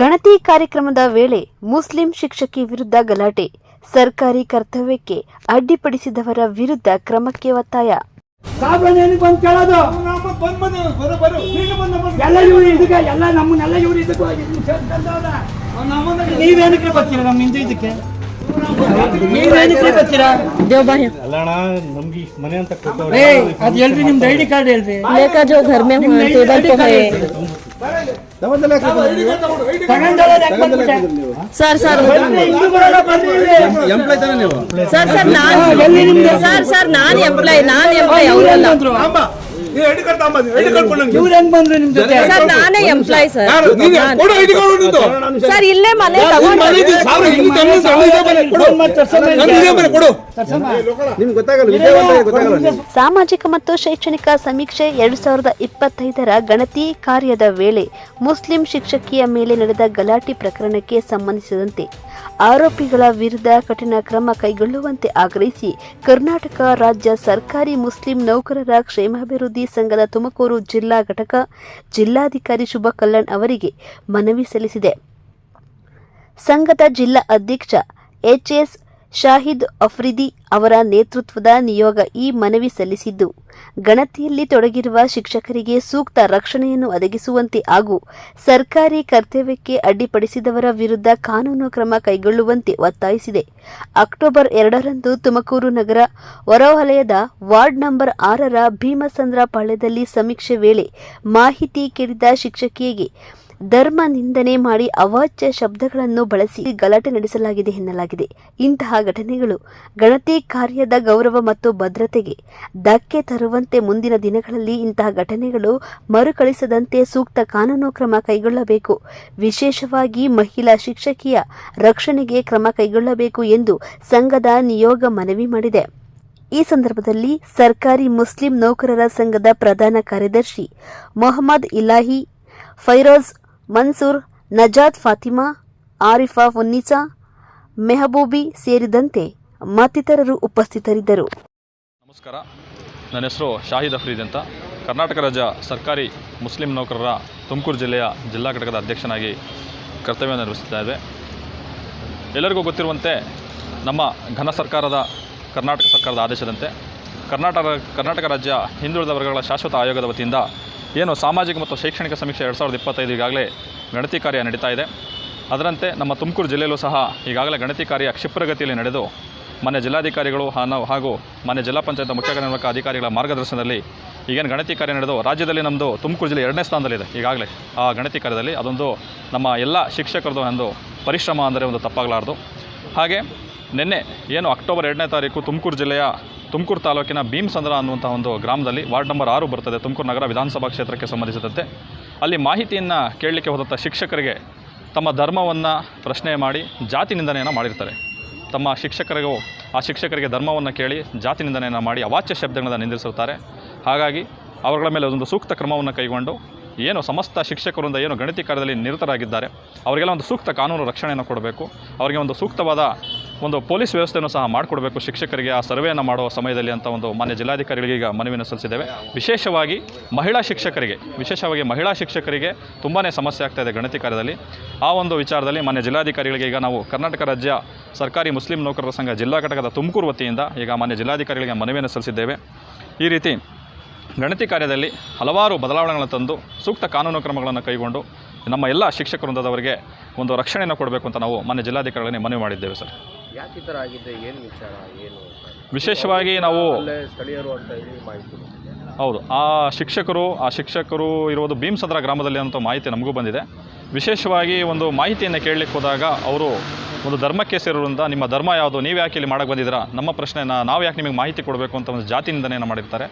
ಗಣತಿ ಕಾರ್ಯಕ್ರಮದ ವೇಳೆ ಮುಸ್ಲಿಂ ಶಿಕ್ಷಕಿ ವಿರುದ್ಧ ಗಲಾಟೆ, ಸರ್ಕಾರಿ ಕರ್ತವ್ಯಕ್ಕೆ ಅಡ್ಡಿಪಡಿಸಿದವರ ವಿರುದ್ಧ ಕ್ರಮಕ್ಕೆ ಒತ್ತಾಯ. ನೀವೇನಕ್ಕೆ ಬರ್ತೀರಾ ನಮ್ಮ ಹಿಂದೆ ಇದಕ್ಕೆ? ನೀವೇನಕ್ಕೆ ಬರ್ತೀರಾ ಅಲ್ಲಣ್ಣ ನಮ್ಗೆ ಮನೆ ಅಂತ ಕೊಟ್ಟವ್ರೆ ಏ ಅದ್ ಹೇಳ್ರಿ ನಿಮ್ದು ಐ ಡಿ ಕಾರ್ಡ್ ಹೇಳ್ರಿ लेकर जो घर में हुआ टेबल पे है ತಗೊಂಡೋಗೋದು ಯಾಕೆ ಬಂದ್ಬಿಟ್ಟೆ? सर सर ಬರ್ರಿ, ಇಲ್ಲಿ ಬರೋಣ, ಬರ್ರಿ ಇಲ್ಲಿ. सर सर नान ಎಲ್ಲಿ ನಿಮ್ದು? सर सर ನಾನ್ ಎಂಪ್ಲಾಯ್ ನಾನ್ ಎಂಪ್ಲಾಯ್ ಇವ್ರು ಅವರಲ್ಲ ಹೆಂಗ್ ಬಂದ್ರು? ನೀ ಐಡಿ ಕಾರ್ಡ್ ತಗೊಂಬ ಐಡಿ ಕಾರ್ಡ್ ಕೊಡು ಇವ್ರು ಹೆಂಗ್ ಬಂದ್ರು ನಿಮ್ ಜೊತೆ? ಸರ್ ನಾನೇ ಎಂಪ್ಲಾಯ್ ಸರ್. ಯಾರು? ನೀನು. ಕೊಡು ಐಡಿ ಕಾರ್ಡ್ ನಿಂದು ಸರ್ ಇಲ್ಲೇ ಮನೆ ತಗೊಂಡು ಮನೆ ಇದೆ, ಸಾವಿರ ಹಿಂದೆ ತಂದು ಸಾವಿರ ಇದೆ ಮನೆ ಕೊಡು. ಫೋನ್ ಮಾಡಿ ನಂದು ಇದೆ ಮನೆ ಕೊಡು. ನಿಮ್ಗೆ ಗೊತ್ತಾಗಲ್ಲ ವಿಜಯವಂತ ಗೊತ್ತಾಗಲ್ಲ ಸಾಮಾಜಿಕ ಮತ್ತು ಶೈಕ್ಷಣಿಕ ಸಮೀಕ್ಷೆ ಎರಡ್ ಸಾವಿರದ ಇಪ್ಪತ್ತೈದರ ಗಣತಿ ಕಾರ್ಯದ ವೇಳೆ ಮುಸ್ಲಿಂ ಶಿಕ್ಷಕಿಯ ಮೇಲೆ ನಡೆದ ಗಲಾಟೆ ಪ್ರಕರಣಕ್ಕೆ ಸಂಬಂಧಿಸಿದಂತೆ ಆರೋಪಿಗಳ ವಿರುದ್ಧ ಕಠಿಣ ಕ್ರಮ ಕೈಗೊಳ್ಳುವಂತೆ ಆಗ್ರಹಿಸಿ ಕರ್ನಾಟಕ ರಾಜ್ಯ ಸರ್ಕಾರಿ ಮುಸ್ಲಿಂ ನೌಕರರ ಕ್ಷೇಮಾಭಿವೃದ್ಧಿ ಸಂಘದ ತುಮಕೂರು ಜಿಲ್ಲಾ ಘಟಕ ಜಿಲ್ಲಾಧಿಕಾರಿ ಶುಭ ಕಲ್ಯಾಣ್ ಅವರಿಗೆ ಮನವಿ ಸಲ್ಲಿಸಿದೆ. ಸಂಘದ ಜಿಲ್ಲಾ ಅಧ್ಯಕ್ಷ ಎಚ್ಎಸ್ ಶಾಹಿದ್ ಅಫ್ರಿದಿ ಅವರ ನೇತೃತ್ವದ ನಿಯೋಗ ಈ ಮನವಿ ಸಲ್ಲಿಸಿದ್ದು, ಗಣತಿಯಲ್ಲಿ ತೊಡಗಿರುವ ಶಿಕ್ಷಕರಿಗೆ ಸೂಕ್ತ ರಕ್ಷಣೆಯನ್ನು ಒದಗಿಸುವಂತೆ ಹಾಗೂ ಸರ್ಕಾರಿ ಕರ್ತವ್ಯಕ್ಕೆ ಅಡ್ಡಿಪಡಿಸಿದವರ ವಿರುದ್ಧ ಕಾನೂನು ಕ್ರಮ ಕೈಗೊಳ್ಳುವಂತೆ ಒತ್ತಾಯಿಸಿದೆ. ಅಕ್ಟೋಬರ್ ಎರಡರಂದು ತುಮಕೂರು ನಗರ ಹೊರವಲಯದ ವಾರ್ಡ್ ನಂಬರ್ ಆರರ ಭೀಮಸಂದ್ರ ಪಾಳ್ಯದಲ್ಲಿ ಸಮೀಕ್ಷೆ ವೇಳೆ ಮಾಹಿತಿ ಕೇಳಿದ ಶಿಕ್ಷಕಿಯರಿಗೆ ಧರ್ಮ ನಿಂದನೆ ಮಾಡಿ ಅವಾಚ್ಯ ಶಬ್ದಗಳನ್ನು ಬಳಸಿ ಗಲಾಟೆ ನಡೆಸಲಾಗಿದೆ ಎನ್ನಲಾಗಿದೆ. ಇಂತಹ ಘಟನೆಗಳು ಗಣತಿ ಕಾರ್ಯದ ಗೌರವ ಮತ್ತು ಭದ್ರತೆಗೆ ಧಕ್ಕೆ ತರುವಂತೆ ಮುಂದಿನ ದಿನಗಳಲ್ಲಿ ಇಂತಹ ಘಟನೆಗಳು ಮರುಕಳಿಸದಂತೆ ಸೂಕ್ತ ಕಾನೂನು ಕ್ರಮ ಕೈಗೊಳ್ಳಬೇಕು. ವಿಶೇಷವಾಗಿ ಮಹಿಳಾ ಶಿಕ್ಷಕಿಯ ರಕ್ಷಣೆಗೆ ಕ್ರಮ ಕೈಗೊಳ್ಳಬೇಕು ಎಂದು ಸಂಘದ ನಿಯೋಗ ಮನವಿ ಮಾಡಿದೆ. ಈ ಸಂದರ್ಭದಲ್ಲಿ ಸರ್ಕಾರಿ ಮುಸ್ಲಿಂ ನೌಕರರ ಸಂಘದ ಪ್ರಧಾನ ಕಾರ್ಯದರ್ಶಿ ಮೊಹಮ್ಮದ್ ಇಲಾಹಿ ಫೈರೋಜ್ ಮನ್ಸೂರ್, ನಜಾತ್ ಫಾತಿಮಾ, ಆರಿಫಾ ಫುನ್ನಿಸಾ, ಮೆಹಬೂಬಿ ಸೇರಿದಂತೆ ಮತ್ತಿತರರು ಉಪಸ್ಥಿತರಿದ್ದರು. ನಮಸ್ಕಾರ. ನನ್ನ ಹೆಸರು ಶಾಹಿದ್ ಅಫ್ರೀದ್ ಅಂತ. ಕರ್ನಾಟಕ ರಾಜ್ಯ ಸರ್ಕಾರಿ ಮುಸ್ಲಿಂ ನೌಕರರ ತುಮಕೂರು ಜಿಲ್ಲೆಯ ಜಿಲ್ಲಾ ಘಟಕದ ಅಧ್ಯಕ್ಷನಾಗಿ ಕರ್ತವ್ಯ ನಿರ್ವಹಿಸ್ತಾ ಇದೆ ಎಲ್ಲರಿಗೂ ಗೊತ್ತಿರುವಂತೆ ನಮ್ಮ ಘನ ಸರ್ಕಾರದ, ಕರ್ನಾಟಕ ಸರ್ಕಾರದ ಆದೇಶದಂತೆ ಕರ್ನಾಟಕ ಕರ್ನಾಟಕ ರಾಜ್ಯ ಹಿಂದುಳಿದ ವರ್ಗಗಳ ಶಾಶ್ವತ ಆಯೋಗದ ವತಿಯಿಂದ ಏನು ಸಾಮಾಜಿಕ ಮತ್ತು ಶೈಕ್ಷಣಿಕ ಸಮೀಕ್ಷೆ ಎರಡು ಸಾವಿರದ ಇಪ್ಪತ್ತೈದು ಈಗಾಗಲೇ ಗಣತಿ ಕಾರ್ಯ ನಡೀತಾ ಇದೆ. ಅದರಂತೆ ನಮ್ಮ ತುಮಕೂರು ಜಿಲ್ಲೆಯಲ್ಲೂ ಸಹ ಈಗಾಗಲೇ ಗಣತಿ ಕಾರ್ಯ ಕ್ಷಿಪ್ರಗತಿಯಲ್ಲಿ ನಡೆದು, ಮಾನ್ಯ ಜಿಲ್ಲಾಧಿಕಾರಿಗಳು ಹಾಗೂ ಮಾನ್ಯ ಜಿಲ್ಲಾ ಪಂಚಾಯತ್ ಮುಖ್ಯ ಕಾರ್ಯನಿರ್ವಾಹಕ ಅಧಿಕಾರಿಗಳ ಮಾರ್ಗದರ್ಶನದಲ್ಲಿ ಈಗೇನು ಗಣತಿ ಕಾರ್ಯ ನಡೆದು ರಾಜ್ಯದಲ್ಲಿ ನಮ್ಮದು ತುಮಕೂರು ಜಿಲ್ಲೆ ಎರಡನೇ ಸ್ಥಾನದಲ್ಲಿದೆ ಈಗಾಗಲೇ. ಆ ಗಣತಿ ಕಾರ್ಯದಲ್ಲಿ ಅದೊಂದು ನಮ್ಮ ಎಲ್ಲ ಶಿಕ್ಷಕರದು ಒಂದು ಪರಿಶ್ರಮ ಅಂದರೆ ಒಂದು ತಪ್ಪಾಗಲಾರ್ದು. ಹಾಗೆ ನಿನ್ನೆ ಏನು ಅಕ್ಟೋಬರ್ ಎರಡನೇ ತಾರೀಕು ತುಮಕೂರು ಜಿಲ್ಲೆಯ ತುಮಕೂರು ತಾಲೂಕಿನ ಭೀಮಸಂದ್ರ ಅನ್ನುವಂಥ ಒಂದು ಗ್ರಾಮದಲ್ಲಿ ವಾರ್ಡ್ ನಂಬರ್ ಆರು ಬರ್ತದೆ. ತುಮಕೂರು ನಗರ ವಿಧಾನಸಭಾ ಕ್ಷೇತ್ರಕ್ಕೆ ಸಂಬಂಧಿಸಿದಂತೆ. ಅಲ್ಲಿ ಮಾಹಿತಿಯನ್ನು ಕೇಳಲಿಕ್ಕೆ ಹೋದಂಥ ಶಿಕ್ಷಕರಿಗೆ ತಮ್ಮ ಧರ್ಮವನ್ನು ಪ್ರಶ್ನೆ ಮಾಡಿ ಜಾತಿ ನಿಂದನೆಯನ್ನು ಮಾಡಿರ್ತಾರೆ. ತಮ್ಮ ಶಿಕ್ಷಕರಿಗೂ ಆ ಶಿಕ್ಷಕರಿಗೆ ಧರ್ಮವನ್ನು ಕೇಳಿ ಜಾತಿ ನಿಂದನೆಯನ್ನು ಮಾಡಿ ಅವಾಚ್ಯ ಶಬ್ದಗಳನ್ನು ನಿಂದಿಸಿರ್ತಾರೆ ಹಾಗಾಗಿ ಅವರುಗಳ ಮೇಲೆ ಒಂದು ಸೂಕ್ತ ಕ್ರಮವನ್ನು ಕೈಗೊಂಡು ಏನು ಸಮಸ್ತ ಶಿಕ್ಷಕರಿಂದ ಏನು ಗಣತಿ ಕಾರ್ಯದಲ್ಲಿ ನಿರತರಾಗಿದ್ದಾರೆ, ಅವರಿಗೆಲ್ಲ ಒಂದು ಸೂಕ್ತ ಕಾನೂನು ರಕ್ಷಣೆಯನ್ನು ಕೊಡಬೇಕು, ಅವರಿಗೆ ಒಂದು ಸೂಕ್ತವಾದ ಒಂದು ಪೊಲೀಸ್ ವ್ಯವಸ್ಥೆಯನ್ನು ಸಹ ಮಾಡಿಕೊಡಬೇಕು ಶಿಕ್ಷಕರಿಗೆ ಆ ಸರ್ವೆಯನ್ನು ಮಾಡುವ ಸಮಯದಲ್ಲಿ ಅಂತ ಒಂದು ಮಾನ್ಯ ಜಿಲ್ಲಾಧಿಕಾರಿಗಳಿಗೆ ಈಗ ಮನವಿಯನ್ನು ಸಲ್ಲಿಸಿದ್ದೇವೆ. ವಿಶೇಷವಾಗಿ ಮಹಿಳಾ ಶಿಕ್ಷಕರಿಗೆ, ವಿಶೇಷವಾಗಿ ಮಹಿಳಾ ಶಿಕ್ಷಕರಿಗೆ ತುಂಬಾ ಸಮಸ್ಯೆ ಆಗ್ತಾ ಇದೆ ಗಣತಿ ಕಾರ್ಯದಲ್ಲಿ. ಆ ಒಂದು ವಿಚಾರದಲ್ಲಿ ಮಾನ್ಯ ಜಿಲ್ಲಾಧಿಕಾರಿಗಳಿಗೆ ಈಗ ನಾವು ಕರ್ನಾಟಕ ರಾಜ್ಯ ಸರ್ಕಾರಿ ಮುಸ್ಲಿಂ ನೌಕರರ ಸಂಘ ಜಿಲ್ಲಾ ಘಟಕದ ತುಮಕೂರು ವತಿಯಿಂದ ಈಗ ಮಾನ್ಯ ಜಿಲ್ಲಾಧಿಕಾರಿಗಳಿಗೆ ಮನವಿಯನ್ನು ಸಲ್ಲಿಸಿದ್ದೇವೆ. ಈ ರೀತಿ ಗಣತಿ ಕಾರ್ಯದಲ್ಲಿ ಹಲವಾರು ಬದಲಾವಣೆಗಳನ್ನು ತಂದು ಸೂಕ್ತ ಕಾನೂನು ಕ್ರಮಗಳನ್ನು ಕೈಗೊಂಡು ನಮ್ಮ ಎಲ್ಲ ಶಿಕ್ಷಕ ವೃಂದದವರಿಗೆ ಒಂದು ರಕ್ಷಣೆಯನ್ನು ಕೊಡಬೇಕು ಅಂತ ನಾವು ಮಾನ್ಯ ಜಿಲ್ಲಾಧಿಕಾರಿಗಳಿಗೆ ಮನವಿ ಮಾಡಿದ್ದೇವೆ ಸರ್. ಯಾಕೆ ಈ ಥರ ಆಗಿದೆ ಏನು ವಿಚಾರ ಏನು ವಿಶೇಷವಾಗಿ ನಾವು ಅಲ್ಲೇ ಸ್ಥಳೀಯರು ಅಂತ ಹೇಳಿ ಮಾಹಿತಿ ಬಂದಿದೆ. ಹೌದು ಆ ಶಿಕ್ಷಕರು ಆ ಶಿಕ್ಷಕರು ಇರುವುದು ಭೀಮಸಂದ್ರ ಗ್ರಾಮದಲ್ಲಿ ಅಂತ ಮಾಹಿತಿ ನಮಗೂ ಬಂದಿದೆ. ವಿಶೇಷವಾಗಿ ಒಂದು ಮಾಹಿತಿಯನ್ನು ಕೇಳಲಿಕ್ಕೆ ಹೋದಾಗ ಅವರು ಒಂದು ಧರ್ಮಕ್ಕೆ ಸೇರೋದ್ರಿಂದ ನಿಮ್ಮ ಧರ್ಮ ಯಾವುದು ನೀವು ಯಾಕೆ ಇಲ್ಲಿ ಮಾಡಕ್ಕೆ ಬಂದಿದ್ದೀರಾ? ನಮ್ಮ ಪ್ರಶ್ನೆನ ನಾವು ಯಾಕೆ ನಿಮಗೆ ಮಾಹಿತಿ ಕೊಡಬೇಕು ಅಂತ ಒಂದು ಜಾತಿ ನಿಂದನೆಯನ್ನು ಮಾಡಿರ್ತಾರೆ.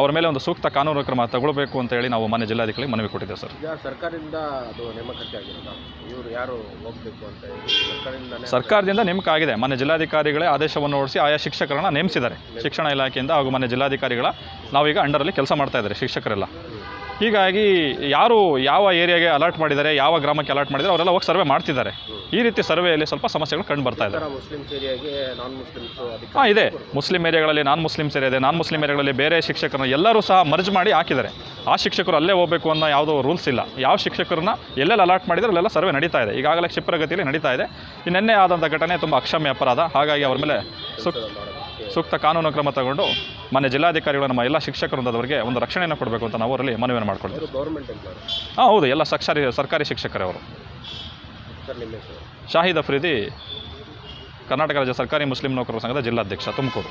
ಅವರ ಮೇಲೆ ಒಂದು ಸೂಕ್ತ ಕಾನೂನು ಕ್ರಮ ತಗೊಳ್ಬೇಕು ಅಂತ ಹೇಳಿ ನಾವು ಮಾನ್ಯ ಜಿಲ್ಲಾಧಿಕಾರಿ ಮನವಿ ಕೊಟ್ಟಿದ್ದೇವೆ ಸರ್. ಸರ್ಕಾರದಿಂದ ಅದು ನೇಮಕಾತಿ ಆಗಿರೋದು ಇವರು ಯಾರು ಹೋಗಬೇಕು ಅಂತ ಹೇಳಿ ಸರ್ಕಾರದಿಂದ ಸರ್ಕಾರದಿಂದ ನೇಮಕ ಆಗಿದೆ ಮಾನ್ಯ ಜಿಲ್ಲಾಧಿಕಾರಿಗಳೇ ಆದೇಶವನ್ನು ಓಡಿಸಿ ಆಯಾ ಶಿಕ್ಷಕರನ್ನು ನೇಮಿಸಿದ್ದಾರೆ. ಶಿಕ್ಷಣ ಇಲಾಖೆಯಿಂದ ಹಾಗೂ ಮಾನ್ಯ ಜಿಲ್ಲಾಧಿಕಾರಿಗಳ ನಾವೀಗ ಅಂಡರಲ್ಲಿ ಕೆಲಸ ಮಾಡ್ತಾ ಇದ್ದಾರೆ ಶಿಕ್ಷಕರೆಲ್ಲ. ಹೀಗಾಗಿ ಯಾರು ಯಾವ ಏರಿಯಾಗೆ ಅಲರ್ಟ್ ಮಾಡಿದ್ದಾರೆ, ಯಾವ ಗ್ರಾಮಕ್ಕೆ ಅಲರ್ಟ್ ಮಾಡಿದ್ದಾರೆ, ಅವರೆಲ್ಲ ಹೋಗಿ ಸರ್ವೆ ಮಾಡ್ತಿದ್ದಾರೆ. ಈ ರೀತಿ ಸರ್ವೆಯಲ್ಲಿ ಸ್ವಲ್ಪ ಸಮಸ್ಯೆಗಳು ಕಂಡು ಬರ್ತಾ ಇದೆ. ಹಾಂ, ಇದೆ. ಮುಸ್ಲಿಂ ಏರಿಯಾಗಳಲ್ಲಿ ನಾನ್ ಮುಸ್ಲಿಮ್ಸ್ ಏರಿಯಾ ಇದೆ ನಾನ್ ಮುಸ್ಲಿಂ ಏರಿಯಾಗಳಲ್ಲಿ ಬೇರೆ ಶಿಕ್ಷಕರನ್ನ ಎಲ್ಲರೂ ಸಹ ಮರ್ಜ್ ಮಾಡಿ ಹಾಕಿದ್ದಾರೆ. ಆ ಶಿಕ್ಷಕರು ಅಲ್ಲೇ ಹೋಗಬೇಕು ಅನ್ನೋ ಯಾವುದೋ ರೂಲ್ಸ್ ಇಲ್ಲ. ಯಾವ ಶಿಕ್ಷಕರನ್ನ ಎಲ್ಲೆಲ್ಲಿ ಅಲಾಟ್ ಮಾಡಿದರೆ ಅಲ್ಲೆಲ್ಲ ಸರ್ವೆ ನಡೀತಾ ಇದೆ. ಈಗಾಗಲೇ ಕ್ಷಿಪ್ರಗತಿಯಲ್ಲಿ ನಡೀತಾ ಇದೆ. ನಿನ್ನೆ ಆದಂಥ ಘಟನೆ ತುಂಬ ಅಕ್ಷಮ್ಯ ಅಪರಾಧ ಹಾಗಾಗಿ ಅವರ ಮೇಲೆ ಸೂಕ್ತ ಸೂಕ್ತ ಕಾನೂನು ಕ್ರಮ ತಗೊಂಡು ಮನೆ ಜಿಲ್ಲಾಧಿಕಾರಿಗಳು ನಮ್ಮ ಎಲ್ಲ ಶಿಕ್ಷಕರೊಂದವರಿಗೆ ಒಂದು ರಕ್ಷಣೆಯನ್ನು ಕೊಡಬೇಕು ಅಂತ ನಾವು ಅವರಲ್ಲಿ ಮನವಿಯನ್ನು ಮಾಡ್ಕೊಳ್ತೀವಿ. ಹಾಂ ಹೌದು. ಎಲ್ಲ ಸಕ್ಷಾರಿ ಸರ್ಕಾರಿ ಶಿಕ್ಷಕರೇ ಅವರು. ಸರ್ ಶಾಹಿದ್ ಅಫ್ರೀದಿ ಕರ್ನಾಟಕ ರಾಜ್ಯ ಸರ್ಕಾರಿ ಮುಸ್ಲಿಂ ನೌಕರರ ಸಂಘದ ಜಿಲ್ಲಾಧ್ಯಕ್ಷ ತುಮಕೂರು.